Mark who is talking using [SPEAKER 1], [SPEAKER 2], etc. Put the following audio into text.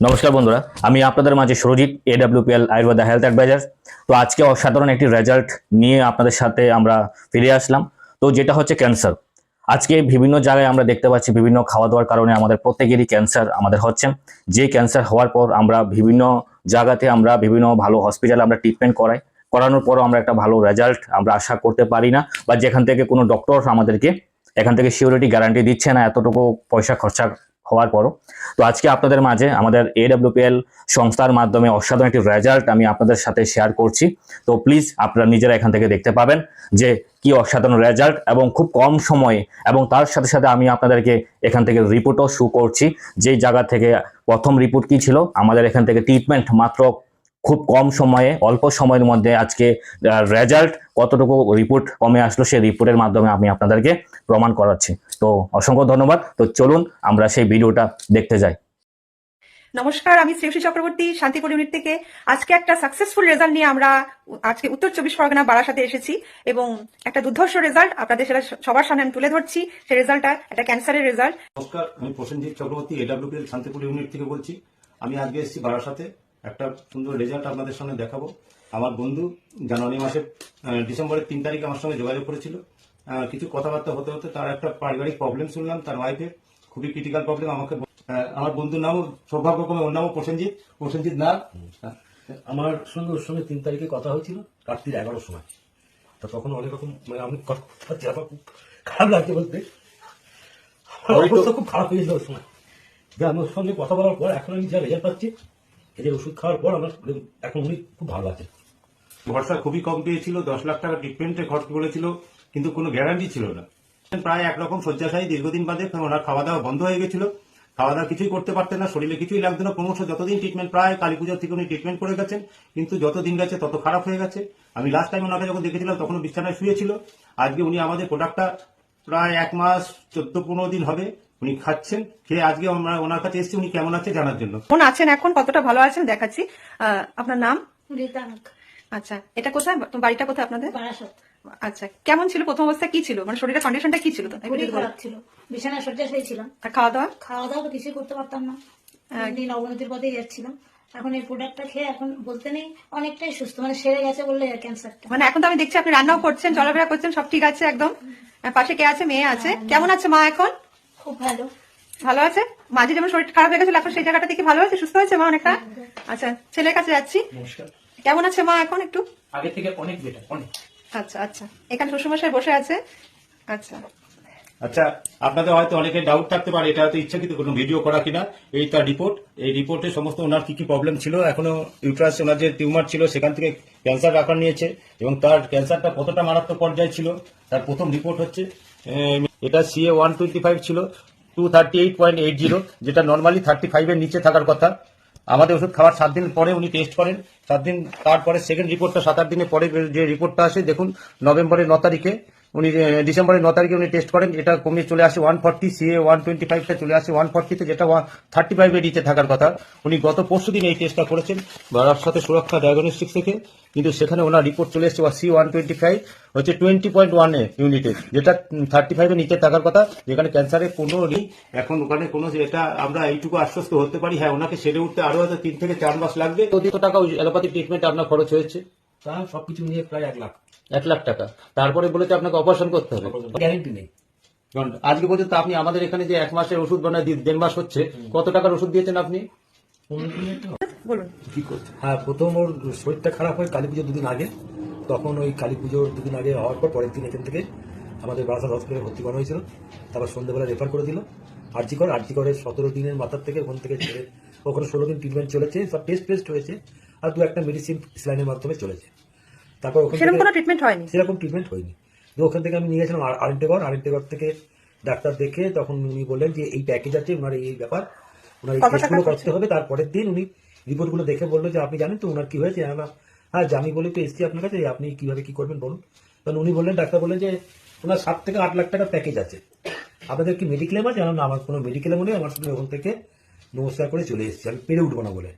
[SPEAKER 1] নমস্কার বন্ধুরা, আমি আপনাদের মাঝে Surajit AWPL Ayurveda health advisor তো আজকে অসাধারণ একটি রেজাল্ট নিয়ে আপনাদের সাথে আমরা ফিরে আসলাম। তো যেটা হচ্ছে ক্যান্সার আজকে বিভিন্ন জায়গায় আমরা দেখতে পাচ্ছি বিভিন্ন খাওয়া দাওয়ার কারণে আমাদের প্রত্যেকেরই ক্যান্সার আমাদের হচ্ছে। যে ক্যান্সার হওয়ার পর আমরা বিভিন্ন জায়গাতে আমরা বিভিন্ন ভালো হসপিটালে আমরা ট্রিটমেন্ট করাই। করানোর পরও আমরা একটা ভালো রেজাল্ট আমরা আশা করতে পারি না, বা যেখান থেকে কোনো ডক্টর আমাদেরকে এখান থেকে সিউরিটি গ্যারান্টি দিচ্ছে না, এতটুকু পয়সা খরচা হওয়ার পরও। তো আজকে আপনাদের মাঝে আমাদের এডাব্লিউপিএল সংস্থার মাধ্যমে অসাধারণ একটি রেজাল্ট আমি আপনাদের সাথে শেয়ার করছি। তো প্লিজ আপনারা নিজেরা এখান থেকে দেখতে পাবেন যে কি অসাধারণ রেজাল্ট এবং খুব কম সময়ে এবং তার সাথে সাথে আমি আপনাদেরকে এখান থেকে রিপোর্টও শু করছি। যেই জায়গা থেকে প্রথম রিপোর্ট কি ছিল? আমাদের এখান থেকে ট্রিটমেন্ট মাত্র খুব কম সময়ে অল্প সময়ের মধ্যে আজকে রেজাল্ট কতটুকু রিপোর্ট কমে আসলো সেই রিপোর্টের মাধ্যমে আমি আপনাদেরকে প্রমাণ করাচ্ছি। তো অসংখ্য ধন্যবাদ। তো চলুন আমরা সেই ভিডিওটা দেখতে যাই।
[SPEAKER 2] নমস্কার আমি শ্রেয়সী চক্রবর্তী শান্তিপুর ইউনিট থেকে। আজকে একটা সাকসেসফুল রেজাল্ট নিয়ে আমরা আজকে উত্তর চব্বিশ পরগনা বারাসাতে এসেছি এবং একটা দুর্ধর্ষ রেজাল্ট আপনাদের সেটা সবার সামনে আমি তুলে ধরছি। সেই রেজাল্টটা একটা ক্যান্সারের রেজাল্ট
[SPEAKER 3] নমস্কার আমি প্রসেনজিৎ চক্রবর্তী এডাব্লিউপিএল শান্তিপুর ইউনিট থেকে বলছি। আমি আজকে এসেছি বারাসাতে। একটা সুন্দর রেজাল্ট আপনাদের সামনে দেখাবো। আমার বন্ধু জানুয়ারি মাসের ডিসেম্বরের তিন তারিখে আমার সঙ্গে যোগাযোগ করেছিল। কিছু কথাবার্তা হতে হতে তার একটা পারিবারিক প্রবলেম শুনলাম তার ওয়াইফের খুবই ক্রিটিক্যাল প্রবলেম আমাকে আমার বন্ধুর নামও সৌভাগ্যক্রমে ওর নামও প্রসেনজিৎ প্রসেনজিৎ না
[SPEAKER 4] আমার সঙ্গে ওর সঙ্গে তিন তারিখে কথা হয়েছিল রাত্রির এগারোর সময়। তা তখন অনেক রকম মানে আমি কথা আমার খুব খারাপ লাগছে বলতে। আমার অবস্থা খুব খারাপ হয়েছিল ওর সময় যে আমি ওর সঙ্গে কথা বলার পর এখন আমি যা রেজাল্ট পাচ্ছি এদের ওষুধ খাওয়ার পর আমার এখন উনি খুব ভালো আছে
[SPEAKER 3] ভরসা খুবই কম পেয়েছিল, দশ লাখ টাকা ট্রিটমেন্টে খরচ করেছিল, কিন্তু কোনো গ্যারান্টি ছিল না। প্রায় একরকম শয্যাশায়ী দীর্ঘদিন বাদে ওনার খাওয়া দাওয়া বন্ধ হয়ে গেছিল। খাওয়া দাওয়া কিছুই করতে পারতেন না, শরীরে কিছুই লাগতো না। ক্রমশ যতদিন ট্রিটমেন্ট প্রায় কালী পুজোর থেকে উনি ট্রিটমেন্ট করে গেছেন, কিন্তু যত দিন গেছে তত খারাপ হয়ে গেছে। আমি লাস্ট টাইম ওনাকে যখন দেখেছিলাম তখন বিছানায় শুয়েছিল। আজকে উনি আমাদের প্রোডাক্টটা প্রায় এক মাস, চোদ্দ, পনেরো দিন হবে। উনি খাচ্ছেন খেয়ে আজকে আমরা ওনার কাছে এসেছি উনি কেমন আছে জানার জন্য।
[SPEAKER 2] কোন আছেন এখন কতটা ভালো আছেন দেখাচ্ছি। আহ, আপনার নাম? আচ্ছা এটা কোথায়? বাড়িটা কোথায় আপনাদের? আচ্ছা কেমন ছিল প্রথম অবস্থা? কি ছিল? মানে শরীরের কন্ডিশনটা কি ছিল।
[SPEAKER 5] খারাপ ছিল। বিছানায় শয্যাশায়ী ছিলাম।
[SPEAKER 2] আর খাওয়া দাওয়া
[SPEAKER 5] খাওয়া দাওয়া তো কিছুই করতে পারতাম না। দিন অবনতির পথেই যাচ্ছিলাম। এখন এই প্রোডাক্টটা খেয়ে এখন বলতে নেই অনেকটাই সুস্থ। মানে সেরে গেছে বললে ক্যান্সারটা
[SPEAKER 2] মানে এখন তো আমি দেখছি আপনি রান্নাও করছেন চলাফেরা করছেন সব ঠিক আছে একদম। পাশে কে আছে? মেয়ে আছে। কেমন আছে মা এখন?
[SPEAKER 5] খুব ভালো।
[SPEAKER 2] ভালো আছে? মাঝে যেমন শরীর খারাপ হয়ে গেছিল এখন সেই জায়গাটা থেকে ভালো আছে সুস্থ হয়েছে মা অনেকটা? আচ্ছা ছেলের কাছে যাচ্ছি। কেমন আছে মা এখন একটু?
[SPEAKER 4] আগে থেকে অনেক বেটার অনেক।
[SPEAKER 2] আচ্ছা আচ্ছা। এখানে শ্বশুরমশাই বসে আছে। আচ্ছা।
[SPEAKER 3] আচ্ছা আপনাদের হয়তো অনেকে ডাউট থাকতে পারে এটা হয়তো ইচ্ছাকৃত কোনো ভিডিও করা কিনা এই তার রিপোর্ট এই রিপোর্টে সমস্ত ওনার কি কি প্রবলেম ছিল? এখনও ইউট্রাস ওনার যে টিউমার ছিল সেখান থেকে ক্যান্সার আকার নিয়েছে এবং তার ক্যান্সারটা কতটা মারাত্মক পর্যায়ে ছিল? তার প্রথম রিপোর্ট হচ্ছে এটা সিএ ওয়ান টোয়েন্টি ফাইভ ছিল two thirty eight point eight zero যেটা নর্মালি থার্টি ফাইভের নিচে থাকার কথা। আমাদের ওষুধ খাওয়ার সাত দিন পরে উনি টেস্ট করেন। সাত দিন তারপরে সেকেন্ড রিপোর্টটা সাত আট দিনের পরে যে রিপোর্টটা আসে, দেখুন, নভেম্বরের ন তারিখে। উনি ডিসেম্বরের ন তারিখে উনি টেস্ট করেন, এটা কমে চলে আসে one forty CA one twenty ফাইভটা চলে আসে ওয়ান ফর্টিতে যেটা থার্টি ফাইভের নিচে থাকার কথা। উনি গত পরশু দিন এই টেস্টটা করেছেন, বারার সাথে সুরক্ষা ডায়াগনস্টিক্স থেকে, কিন্তু সেখানে ওনার রিপোর্ট চলে এসেছে সি ওয়ান টোয়েন্টি ফাইভ হচ্ছে টোয়েন্টি পয়েন্ট ওয়ানে ইউনিটে যেটা থার্টি ফাইভের নিচে থাকার কথা, যেখানে ক্যান্সারের কোনো নেই এখন ওখানে কোনো এটা আমরা এইটুকু আশ্বস্ত হতে পারি হ্যাঁ ওনাকে সেরে উঠতে আরও হয়তো তিন থেকে চার মাস লাগবে। কত টাকা ওই অ্যালোপ্যাথি ট্রিটমেন্ট আপনার খরচ হয়েছে।
[SPEAKER 4] তা সবকিছু নিয়ে প্রায় এক লাখ।
[SPEAKER 3] এক লাখ টাকা। তারপরে বলেছে আপনাকে অপারেশন করতে হবে।
[SPEAKER 4] গ্যারেন্টি নেই।
[SPEAKER 3] কারণ আজকে পর্যন্ত আপনি আমাদের এখানে যে এক মাসের ওষুধ বানায় দেড় মাস হচ্ছে কত টাকার ওষুধ দিয়েছেন আপনি?
[SPEAKER 4] কি করছে? হ্যাঁ প্রথম ওর শরীরটা খারাপ হয় কালী পুজোর দুদিন আগে। তখন ওই কালী পুজোর দুদিন আগে হওয়ার পর পরের দিন এখান থেকে আমাদের বারাসাত হসপিটালে ভর্তি করা হয়েছিল। তারপর সন্ধ্যেবেলা রেফার করে দিল। আরজি কর আরজি করে সতেরো দিনের মাথার থেকে ওখান থেকে ছেড়ে ওখানে ষোলো দিন ট্রিটমেন্ট চলেছে। সব টেস্ট টেস্ট হয়েছে। আর দু একটা মেডিসিন স্লাইনের মাধ্যমে চলেছে। তারপর ওখানে
[SPEAKER 2] সেরকম কোনো ট্রিটমেন্ট হয়নি?
[SPEAKER 4] সেরকম ট্রিটমেন্ট হয়নি। তো ওখান থেকে আমি নিয়ে গেছিলাম আরেকটে ঘর আরেকটে ঘর থেকে ডাক্তার দেখে তখন উনি বললেন যে এই প্যাকেজ আছে ওনার এই ব্যাপার ওনার এই টেস্টগুলো করতে হবে। তারপরের দিন উনি রিপোর্টগুলো দেখে বলল যে আপনি জানেন তো ওনার কি হয়েছে? হ্যাঁ আমি বলি তো এসছি আপনার কাছে আপনি কীভাবে কি করবেন বলুন। তখন উনি বললেন ডাক্তার বললেন যে ওনার সাত থেকে আট লাখ টাকার প্যাকেজ আছে। আপনাদের কি মেডিক্লেম আছে? না আমার কোনো মেডিক্লেম নেই আমার সঙ্গে ওখান থেকে নমস্কার করে চলে এসেছি। আমি পেরে উঠবো না বলে।